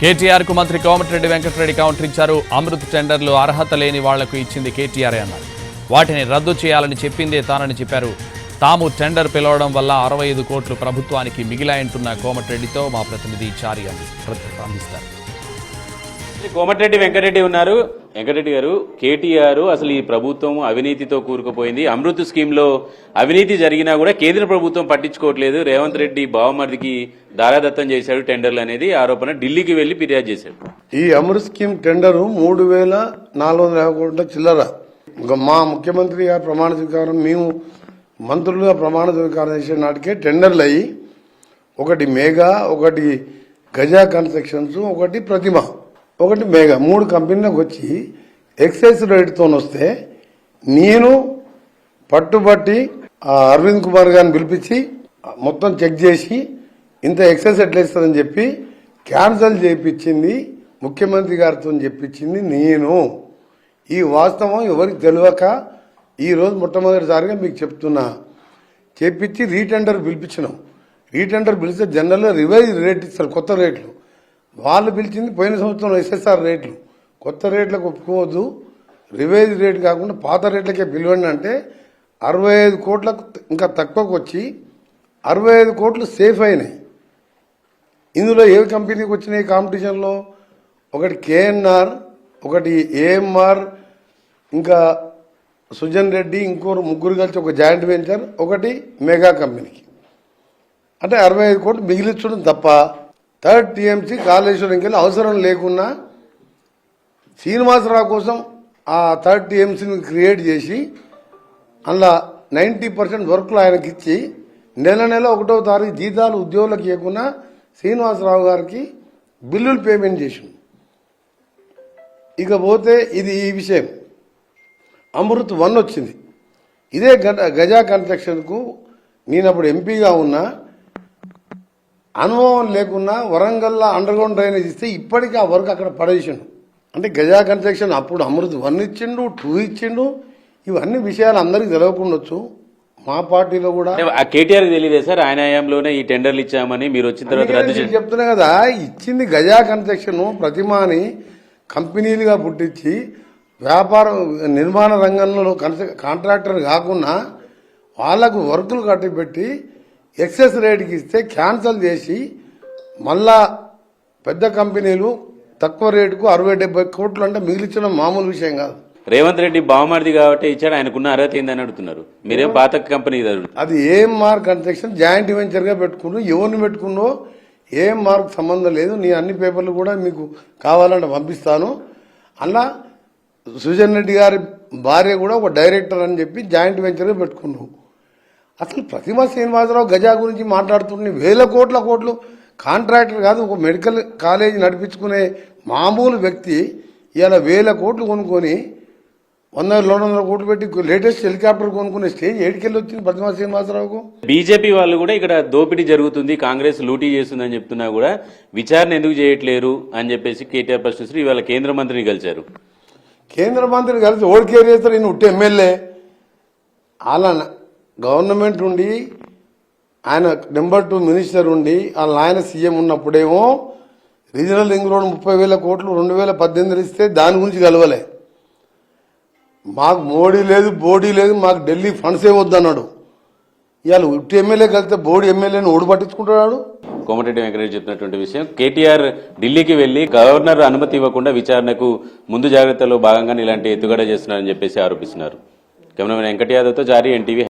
కేటీఆర్కు మంత్రి కోమటిరెడ్డి వెంకటరెడ్డి కౌంటర్ ఇచ్చారు అమృత్ టెండర్లు అర్హత లేని వాళ్ళకు ఇచ్చింది కేటీఆర్ అన్నారు. వాటిని రద్దు చేయాలని చెప్పిందే తానని చెప్పారు. తాము టెండర్ పిలవడం వల్ల అరవై ఐదు కోట్లు ప్రభుత్వానికి మిగిలాయంటున్న కోమటిరెడ్డితో మా ప్రతినిధి చారి అందిస్తారు. కోమటిరెడ్డి వెంకటరెడ్డి ఉన్నారు. వెంకటరెడ్డి గారు కేటీఆర్ అసలు ఈ ప్రభుత్వం అవినీతితో కూరుకుపోయింది. అమృత్ స్కీమ్లో అవినీతి జరిగినా కూడా కేంద్ర ప్రభుత్వం పట్టించుకోవట్లేదు. రేవంత్ రెడ్డి బావమరిదికి దారాదత్తం చేశాడు టెండర్లు అనేది ఆరోపణ ఢిల్లీకి వెళ్ళి ఫిర్యాదు చేశాడు. ఈ అమృత్ స్కీమ్ టెండరు మూడు వేల నాలుగు వందల యాభై కోట్ల చిల్లర. ఇంకా మా ముఖ్యమంత్రి గారు ప్రమాణ స్వీకారం మేము మంత్రులుగా ప్రమాణ స్వీకారం చేసే నాటికే టెండర్లు అయ్యి ఒకటి మేఘా ఒకటి గజా కన్స్ట్రక్షన్స్ ఒకటి ప్రతిమ. ఒకటి మేఘా మూడు కంపెనీలకు వచ్చి ఎక్సైజ్ రేటుతో వస్తే నేను పట్టుబట్టి ఆ అరవింద్ కుమార్ గారిని పిలిపించి మొత్తం చెక్ చేసి ఇంత ఎక్సైజ్ ఎట్లా ఇస్తారని చెప్పి క్యాన్సల్ చేయించింది ముఖ్యమంత్రి గారితో చెప్పించింది నేను. ఈ వాస్తవం ఎవరికి తెలియక ఈరోజు మొట్టమొదటిసారిగా మీకు చెప్తున్నా. చెప్పించి రీటెండర్ పిలిపించినాం. రీటెండర్ పిలిస్తే జనరల్గా రివైజ్ రేట్ ఇస్తారు కొత్త రేట్లు. వాళ్ళు పిలిచింది పోయిన సంవత్సరం ఎస్ఎస్ఆర్ రేట్లు. కొత్త రేట్లకు ఒప్పుకోవద్దు. రివైజ్ రేట్ కాకుండా పాత రేట్లకే పిలవండి అంటే అరవై ఐదు కోట్లకు ఇంకా తక్కువకు వచ్చి అరవై ఐదు కోట్లు సేఫ్ అయినాయి. ఇందులో ఏ కంపెనీకి వచ్చినాయి కాంపిటీషన్లో? ఒకటి కేఎన్ఆర్ ఒకటి ఏఎంఆర్ ఇంకా సుజన్ రెడ్డి ఇంకోరు ముగ్గురు కలిసి ఒక జాయింట్ వెంచర్ ఒకటి మెగా కంపెనీకి. అంటే అరవై ఐదు కోట్లు మిగిలించడం తప్ప థర్డ్ టీఎంసీ కాళేశ్వరంకి అవసరం లేకున్నా శ్రీనివాసరావు కోసం ఆ థర్డ్ టీఎంసీని క్రియేట్ చేసి అందులో నైంటీ పర్సెంట్ వర్క్లు ఆయనకి ఇచ్చి నెల నెల ఒకటో తారీఖు జీతాలు ఉద్యోగులకు ఇవ్వకుండా శ్రీనివాసరావు గారికి బిల్లులు పేమెంట్ చేసింది ఇకపోతే ఇది ఈ విషయం. అమృత్ వన్ వచ్చింది. ఇదే గజ గజా కన్స్ట్రక్షన్కు నేను అప్పుడు ఎంపీగా ఉన్నా అనుభవం లేకున్నా వరంగల్లో అండర్ గ్రౌండ్ డ్రైనేజ్ ఇస్తే ఇప్పటికీ ఆ వర్క్ అక్కడ పడేసిండు. అంటే గజా కన్స్ట్రక్షన్ అప్పుడు అమృత్ వన్ ఇచ్చిండు టూ ఇచ్చిండు. ఇవన్నీ విషయాలు అందరికీ తెలియకుండొచ్చు మా పార్టీలో కూడా కేటీఆర్ తెలియదే సార్? ఆయన హయాంలోనే ఈ టెండర్లు ఇచ్చామని మీరు వచ్చిన తర్వాత చెప్తున్నా కదా ఇచ్చింది గజా కన్స్ట్రక్షన్ ప్రతిమాని కంపెనీలుగా పుట్టించి వ్యాపారం నిర్మాణ రంగంలో కాంట్రాక్టర్ కాకుండా వాళ్ళకు వర్కులు కట్టిపెట్టి ఎక్సెస్ రేట్కి ఇస్తే క్యాన్సల్ చేసి మళ్ళా పెద్ద కంపెనీలు తక్కువ రేటుకు అరవై డెబ్బై కోట్లు అంటే మిగిలించడం మామూలు విషయం కాదు. రేవంత్ రెడ్డి బావమరిది కాబట్టి ఇచ్చాడు ఆయనకున్న అర్హత ఏందని అడుగుతున్నారు. మీరేం పాత కంపెనీ. అది ఏఎంఆర్ కన్స్ట్రక్షన్ జాయింట్ వెంచర్గా పెట్టుకున్నావు ఎవరిని పెట్టుకున్నో ఏఎంఆర్కి సంబంధం లేదు నీ అన్ని పేపర్లు కూడా మీకు కావాలంటే పంపిస్తాను. అలా సుజన్ రెడ్డి గారి భార్య కూడా ఒక డైరెక్టర్ అని చెప్పి జాయింట్ వెంచర్గా పెట్టుకున్నావు. అసలు ప్రతిమ శ్రీనివాసరావు గజా గురించి మాట్లాడుతుంటే వేల కోట్ల కోట్లు కాంట్రాక్టర్ కాదు ఒక మెడికల్ కాలేజ్ నడిపించుకునే మామూలు వ్యక్తి ఇలా వేల కోట్లు కొనుక్కొని వంద రెండు వందల కోట్లు పెట్టి లేటెస్ట్ హెలికాప్టర్ కొనుక్కునే స్టేజ్ ఏడికెళ్ళి వచ్చింది ప్రతిమా శ్రీనివాసరావుకు? బీజేపీ వాళ్ళు కూడా ఇక్కడ దోపిడీ జరుగుతుంది కాంగ్రెస్ లూటీ చేస్తుందని చెప్తున్నా కూడా విచారణ ఎందుకు చేయట్లేరు అని చెప్పేసి కేటీఆర్ ప్రశ్నిస్తారు ఇవాళ కేంద్ర మంత్రిని కలిశారు. కేంద్ర మంత్రిని కలిసి ఓడి కేర్ చేస్తారు ఈయన ఉట్టి ఎమ్మెల్యే. అలా గవర్నమెంట్ ఉండి ఆయన నెంబర్ టూ మినిస్టర్ ఉండి వాళ్ళ ఆయన సీఎం ఉన్నప్పుడేమో రీజనల్ రింగ్ రోడ్ ముప్పై వేల కోట్లు రెండు వేల పద్దెనిమిది ఇస్తే దాని గురించి కలవలే. మాకు మోడీ లేదు బోడీ లేదు మాకు ఢిల్లీ ఫండ్సే వద్దన్నాడు ఇవాళ ఉట్టి ఎమ్మెల్యే కలిస్తే బోడీ ఎమ్మెల్యేని ఓడి పట్టించుకుంటున్నాడు. కోమటిరెడ్డి వెంకటరెడ్డి చెప్పినటువంటి విషయం కేటీఆర్ ఢిల్లీకి వెళ్ళి గవర్నర్ అనుమతి ఇవ్వకుండా విచారణకు ముందు జాగ్రత్తలో భాగంగా ఇలాంటి ఎత్తుగడ చేస్తున్నారని చెప్పేసి ఆరోపిస్తున్నారు. కెమెరామెన్ వెంకట యాదవ్తో జారీ ఎన్టీవీ